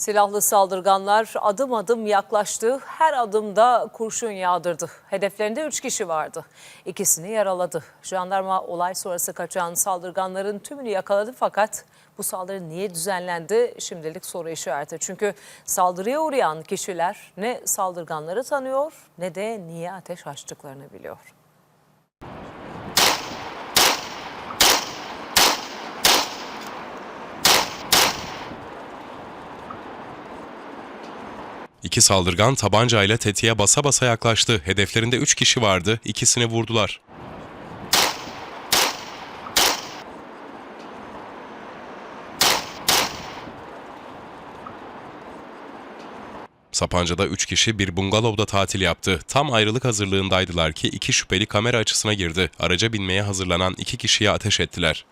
Silahlı saldırganlar adım adım yaklaştı. Her adımda kurşun yağdırdı. Hedeflerinde 3 kişi vardı. İkisini yaraladı. Jandarma olay sonrası kaçan saldırganların tümünü yakaladı fakat bu saldırı niye düzenlendi şimdilik soru işareti. Çünkü saldırıya uğrayan kişiler ne saldırganları tanıyor ne de niye ateş açtıklarını biliyor. İki saldırgan tabancayla tetiğe basa basa yaklaştı. Hedeflerinde üç kişi vardı. İkisini vurdular. Sapanca'da üç kişi bir bungalovda tatil yaptı. Tam ayrılık hazırlığındaydılar ki iki şüpheli kamera açısına girdi. Araca binmeye hazırlanan iki kişiye ateş ettiler.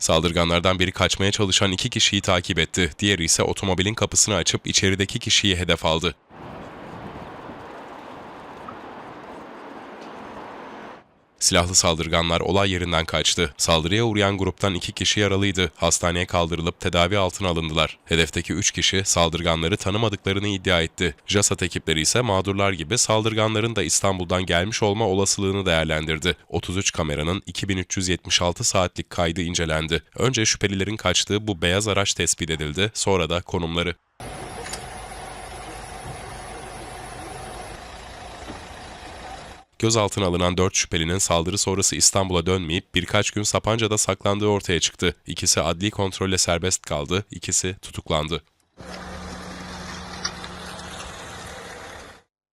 Saldırganlardan biri kaçmaya çalışan iki kişiyi takip etti. Diğeri ise otomobilin kapısını açıp içerideki kişiyi hedef aldı. Silahlı saldırganlar olay yerinden kaçtı. Saldırıya uğrayan gruptan iki kişi yaralıydı. Hastaneye kaldırılıp tedavi altına alındılar. Hedefteki üç kişi saldırganları tanımadıklarını iddia etti. JASAT ekipleri ise mağdurlar gibi saldırganların da İstanbul'dan gelmiş olma olasılığını değerlendirdi. 33 kameranın 2376 saatlik kaydı incelendi. Önce şüphelilerin kaçtığı bu beyaz araç tespit edildi, sonra da konumları. Gözaltına alınan 4 şüphelinin saldırı sonrası İstanbul'a dönmeyip birkaç gün Sapanca'da saklandığı ortaya çıktı. İkisi adli kontrolle serbest kaldı, ikisi tutuklandı.